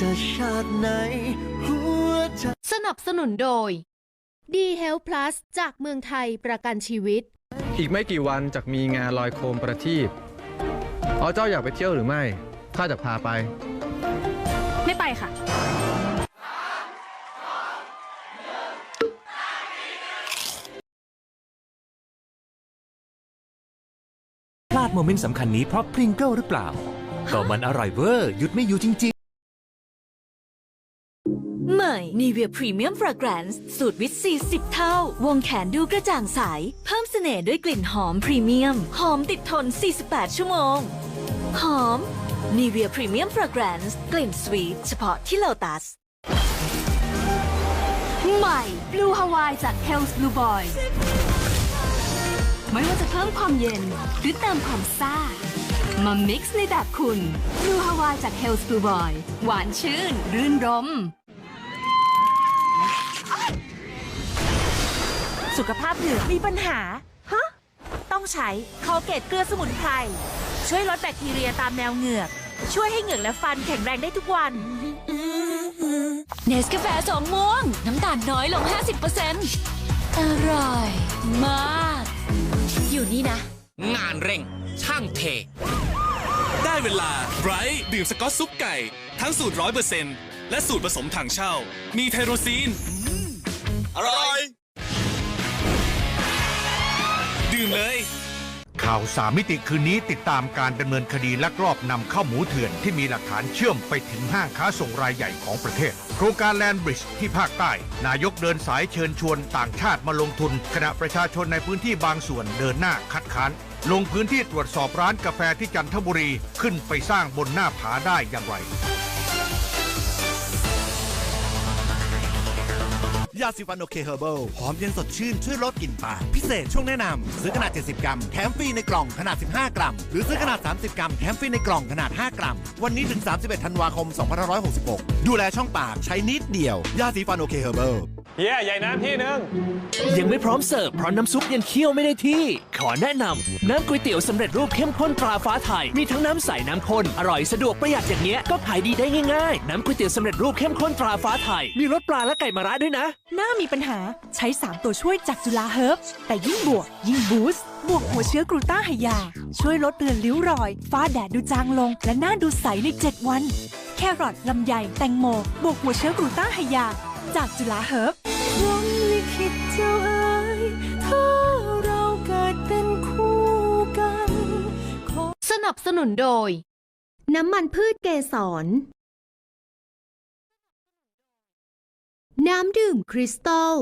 จะชาติไหน หัวใจ สนับสนุนโดย D Health Plus จากเมืองไทยประกันชีวิต อีกไม่กี่วันจะมีงานลอยโคมประทีปอ๋อเจ้าอยากไปเที่ยวหรือไม่ ข้าจะพาไป ไม่ไปค่ะ พลาดโมเมนต์สำคัญนี้เพราะพริงเกิลหรือเปล่า ก็มันอร่อยเวอร์หยุดไม่อยู่จริง ๆ ใหม่ Nivea Premium Fragrance สูตรวิตซี10เท่า วงแขนดูกระจ่างใส เพิ่มเสน่ห์ด้วยกลิ่นหอมพรีเมียม หอมติดทน 48 ชั่วโมง หอม Nivea Premium Fragrance กลิ่นสวีทเฉพาะที่ Lotus ใหม่ Blue Hawaii จาก Hell's Blue Boy ไม่ว่าจะเพิ่มความเย็นหรือเติมความซ่า มา mix ในแบบคุณ Blue Hawaii จาก Hell's Blue Boy หวานชื่น รื่นรม สุขภาพเหงือกมีปัญหา ฮะ ต้องใช้คอเกตเกลือสมุนไพร ช่วยลดแบคทีเรียตามแนวเหงือก ช่วยให้เหงือกและฟันแข็งแรงได้ทุกวัน เนสกาแฟสองม่วง น้ำตาลน้อยลง 50%อร่อย มาก อยู่นี่นะ งานเร่ง ช่างเท ได้เวลาไบรท์ดื่มสกอตซุปไก่ ทั้งสูตรร้อยเปอร์เซ็นต์และสูตรผสมถังเช่า มีไทโรซีน อร่อย ดื่มเลย ข่าวสามมิติคืนนี้ติดตามการดำเนินคดีลักลอบนำเข้าหมูเถื่อนที่มีหลักฐานเชื่อมไปถึงห้างค้าส่งรายใหญ่ของประเทศ โครงการแลนบริดจ์ที่ภาคใต้ นายกเดินสายเชิญชวนต่างชาติมาลงทุน ขณะประชาชนในพื้นที่บางส่วนเดินหน้าคัดค้าน ลงพื้นที่ตรวจสอบร้านกาแฟที่จันทบุรีขึ้นไปสร้างบนหน้าผาได้อย่างไร ยาสีฟันโอเคเฮอร์เบิลหอมเย็นสดชื่นช่วยลดกลิ่นปากพิเศษช่วงแนะนำซื้อขนาด 70 กรัมแถมฟรีในกล่องขนาด 15 กรัม หรือซื้อขนาด 30 กรัมแถมฟรีในกล่องขนาด 5 กรัม วันนี้ถึง 31 ธันวาคม 2566 ดูแลช่องปากใช้นิดเดียวยาสีฟันโอเคเฮอร์เบิล เฮียใหญ่น้ำที่นึงยังไม่พร้อมเสิร์ฟเพราะน้ำซุปยังเคี่ยวไม่ได้ที่ ขอแนะนำน้ำก๋วยเตี๋ยวสำเร็จรูปเข้มข้นตราฟ้าไทย มีทั้งน้ำใสน้ำข้น อร่อยสะดวกประหยัดอย่างเงี้ยก็ขายดีได้ง่าย ๆ น้ำก๋วยเตี๋ยวสำเร็จรูปเข้มข้นตราฟ้าไทย มีรสปลาและไก่มะระด้วยนะ หน้ามีปัญหาใช้ 3 ตัวช่วยจากจุฬาเฮิร์บแต่ยิ่งบวก ยิ่งบูสต์บวกหัวเชื้อกรูต้าไฮยา ช่วยลดเลือนริ้วรอย ฟ้าแดดดูจางลง และหน้าดูใสใน 7 วัน แครอทลำไยแตงโม บวกหัวเชื้อกรูต้าไฮยา จากจุฬาเฮิร์บวันลิขิตเจ้าเอ๋ยถ้าเราเกิดเป็นคู่กัน สนับสนุนโดย น้ำมันพืชเกสร น้ำดื่มคริสตัล